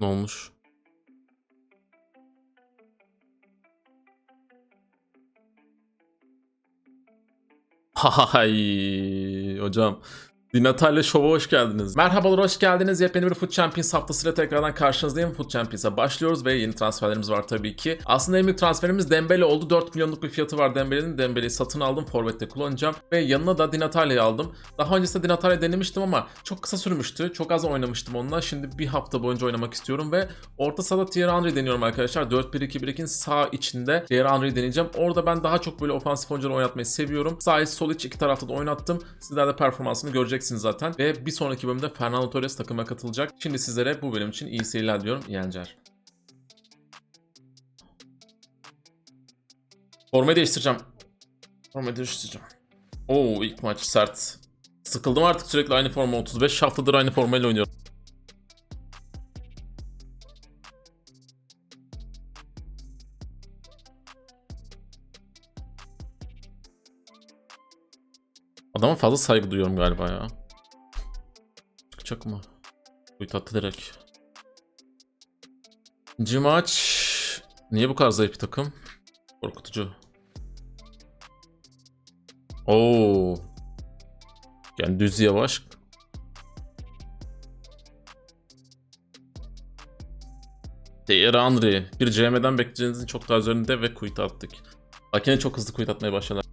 Ne olmuş? Hay hocam. Dinatalya Show'a hoş geldiniz. Merhabalar hoş geldiniz. Yepyeni bir Foot Champions haftasıyla tekrardan karşınızdayım. Foot Champions'a başlıyoruz ve yeni transferlerimiz var tabii ki. Aslında en büyük transferimiz Dembele oldu. 4 milyonluk bir fiyatı var Dembele'nin. Dembele'yi satın aldım. Forvet'te kullanacağım. Ve yanına da Dinatalya'yı aldım. Daha öncesinde Dinatalya denemiştim ama çok kısa sürmüştü. Çok az oynamıştım onunla. Şimdi bir hafta boyunca oynamak istiyorum ve orta sahada Thierry Henry deniyorum arkadaşlar. 4-1-2-1-2'nin sağ içinde Thierry Henry'i deneyeceğim. Orada ben daha çok böyle ofansif oyuncuları oynatmayı seviyorum. Sağ sol iç iki tarafta da oynattım. Sizler de performansını göreceksiniz zaten. Ve bir sonraki bölümde Fernando Torres takıma katılacak. Şimdi sizlere bu bölüm için iyi seyirler diyorum. Eğlenceler. Formayı değiştireceğim. Formayı değiştireceğim. Oo ilk maç sert. Sıkıldım artık sürekli aynı forma. 35 haftadır aynı formayla oynuyorum. Adama fazla saygı duyuyorum galiba ya. Çıkacak mı? Uyut attı direkt. İkinci maç... Niye bu kadar zayıf bir takım? Korkutucu. Oo. Yani düz yavaş. Thierry Henry. Bir CM'den bekleyeceğinizin çok daha üzerinde ve kuyut attık. Makine çok hızlı kuyut atmaya başladı.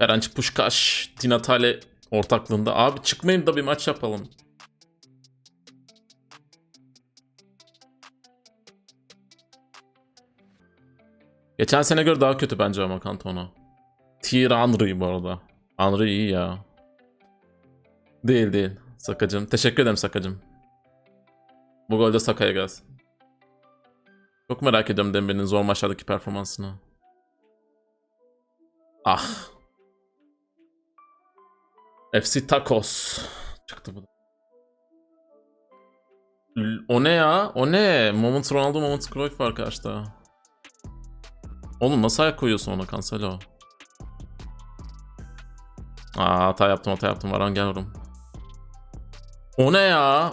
Ferenc Puşkaş, Dinatale ortaklığında. Abi çıkmayın da bir maç yapalım. Geçen sene göre daha kötü bence ama Cantona. Tier Henry bu arada. Henry iyi ya. Değil değil. Sakacım. Teşekkür ederim Sakacım. Bu golde Saka'ya gelsin. Çok merak ediyorum Dembele'nin zor maçlardaki performansını. Ah. FC Tacos. Çıktı bu. O ne ya? O ne? Moment Ronaldo, Moment Cruyff var karşıda. Oğlum nasıl ayak koyuyorsun ona Cancelo? Aa hata yaptım hata yaptım. Varan gel oğlum. O ne ya?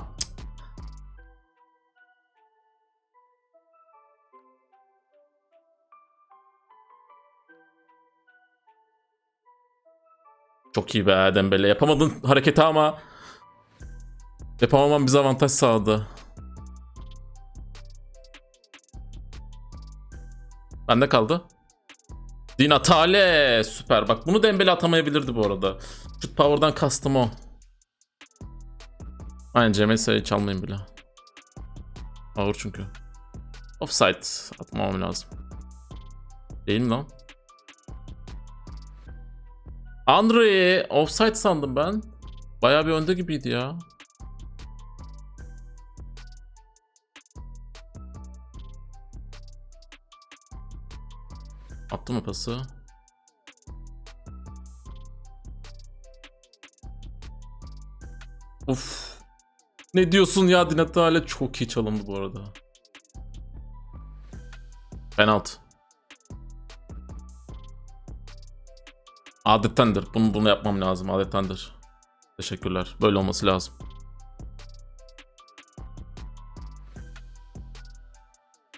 Çok iyi be Dembele. Yapamadın hareketi ama yapamamam bize avantaj sağladı. Bende kaldı. Di Natale süper. Bak bunu Dembele atamayabilirdi bu arada. Shoot power'dan kastım o. Aynen CMS'yi çalmayın bile. Ağır çünkü. Offside atmamam lazım. Değil mi lan? Andre offside sandım ben. Bayağı bir önde gibiydi ya. Attı mı pası? Uf. Ne diyorsun ya Dinatale çok iyi çalındı bu arada. Penaltı. Adettendir. Bunu bunu yapmam lazım. Adettendir. Teşekkürler. Böyle olması lazım.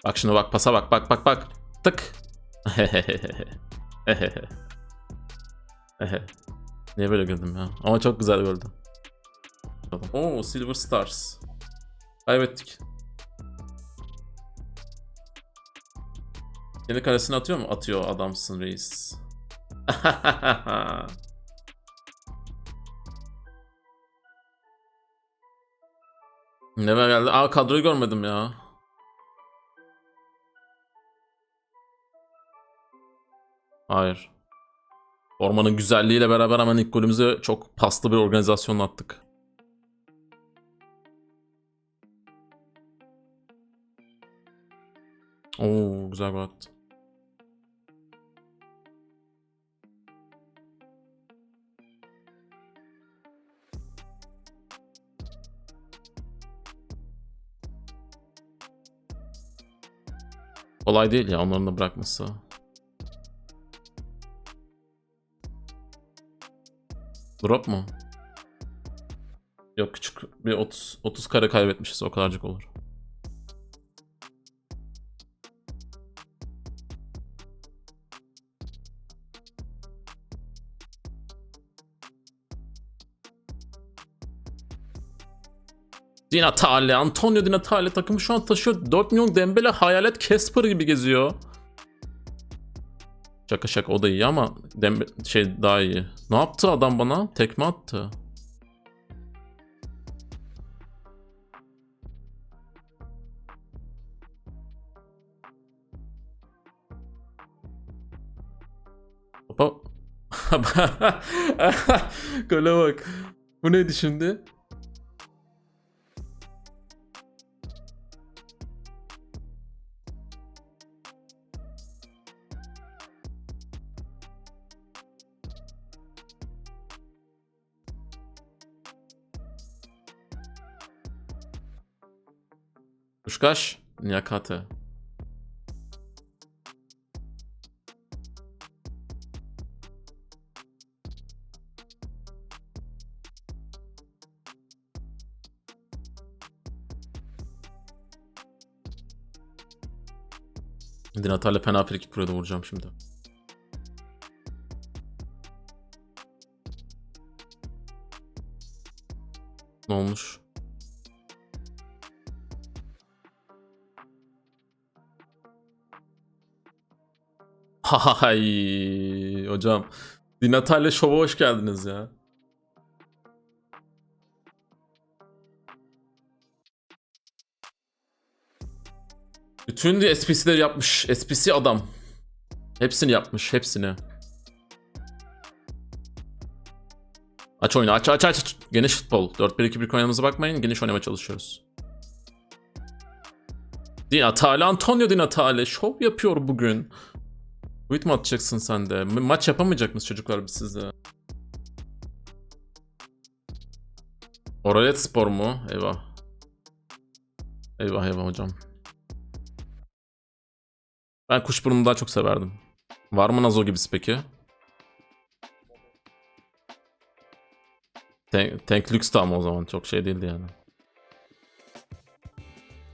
Bak şimdi bak pasa bak bak bak bak. Tık. Niye böyle güldüm ya? Ama çok güzel güldüm. Oo Silver Stars. Kaybettik. Kendi karesini atıyor mu? Atıyor adamsın reis. Ne var geldi? Aa kadroyu görmedim ya. Hayır. Ormanın güzelliğiyle beraber hemen ilk golümüzü çok paslı bir organizasyonla attık. Oo güzel gol attı. Kolay değil ya onların da bırakması. Drop mu? Yok küçük bir 30 30 kare kaybetmişiz o kadarcık olur. Di Natale, Antonio Di Natale takımı şu an taşıyor. 4 milyon Dembele hayalet Casper gibi geziyor. Şaka şaka o da iyi ama Dembe şey daha iyi. Ne yaptı adam bana? Tekme attı. Hopa. Gole bak. Bu neydi şimdi? Puszkasz? Niakate. Dinatar'la fena frikik buraya da vuracağım şimdi. Ne olmuş? Hay hocam. Dinatal'le şova hoş geldiniz ya. Bütün SPC'leri yapmış. SPC adam. Hepsini yapmış. Hepsini. Aç oyunu. Aç aç aç. Geniş futbol. 4-1-2-1 oynamamıza bakmayın. Geniş oynamaya çalışıyoruz. Di Natale. Antonio Di Natale. Şov yapıyor bugün. Tweet mi atacaksın sen de? Ma- maç yapamayacak mısınız çocuklar biz sizde? Oralet spor mu? Eyvah. Eyvah eyvah hocam. Ben kuşburnunu daha çok severdim. Var mı Nazo gibisi peki? Tank, Tank da ama o zaman çok şey değildi yani.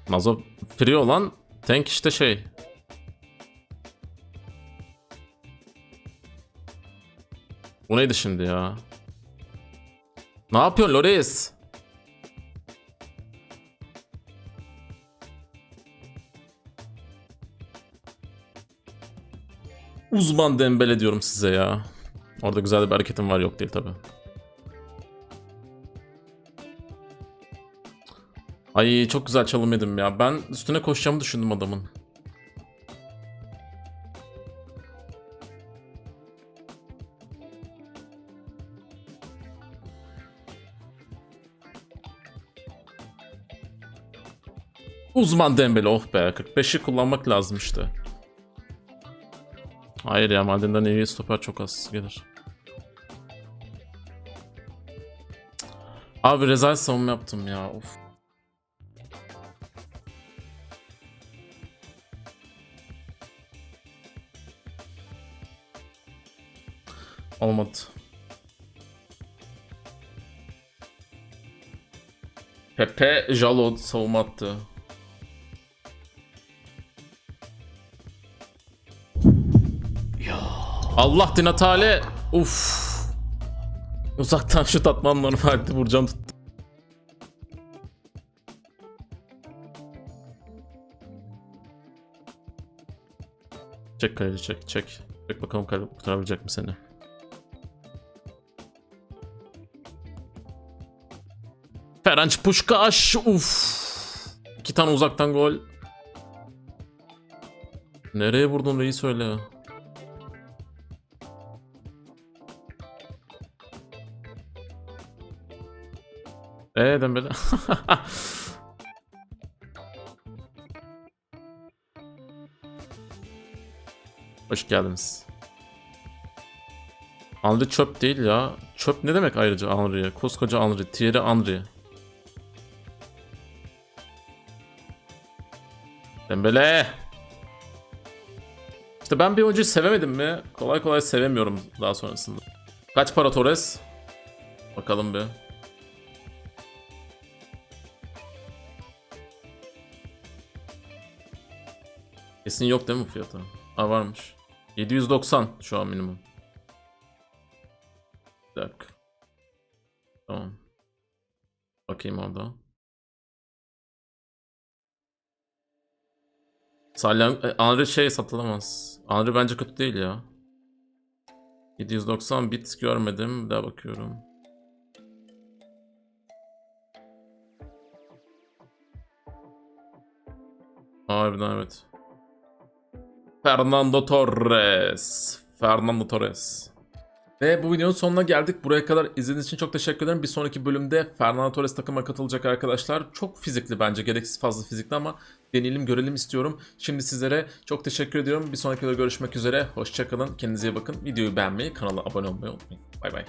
Nazo free olan Tank işte şey. Bu neydi şimdi ya? Ne yapıyorsun Loris? Uzman Dembele diyorum size ya. Orada güzel bir hareketim var yok değil tabi. Ay çok güzel çalım yedim ya. Ben üstüne koşacağımı düşündüm adamın. Uzman Dembele oh be 45'i kullanmak lazım işte. Hayır ya madenden iyi stoper çok az gelir. Abi rezalet savunma yaptım ya of. Olmadı. Pepe Jalo savunma attı. Allah Di Natale. Uf. Uzaktan şut atmam normaldi. Vuracağım tuttu. Çek kaleci çek çek. Çek bakalım kaleci kurtarabilecek mi seni? Ferenc Puşkaş. Uf. İki tane uzaktan gol. Nereye vurdun reis öyle? Eee Dembele. Hoş geldiniz. Henry çöp değil ya. Çöp ne demek ayrıca Henry'ye? Koskoca Henry. Thierry Henry. Dembele. İşte ben bir oyuncuyu sevemedim mi? Kolay kolay sevemiyorum daha sonrasında. Kaç para Torres? Bakalım bir. Kesin yok değil mi fiyatı? Ha varmış. 790 şu an minimum. Bir dakika. Tamam. Bakayım orada. Salyan... E, Henry şey satılamaz. Henry bence kötü değil ya. 790 bit görmedim. Bir daha bakıyorum. Harbiden evet. Fernando Torres. Fernando Torres. Ve bu videonun sonuna geldik. Buraya kadar izlediğiniz için çok teşekkür ederim. Bir sonraki bölümde Fernando Torres takıma katılacak arkadaşlar. Çok fizikli bence. Gereksiz fazla fizikli ama deneyelim görelim istiyorum. Şimdi sizlere çok teşekkür ediyorum. Bir sonraki videoda görüşmek üzere. Hoşçakalın. Kendinize iyi bakın. Videoyu beğenmeyi, kanala abone olmayı unutmayın. Bay bay.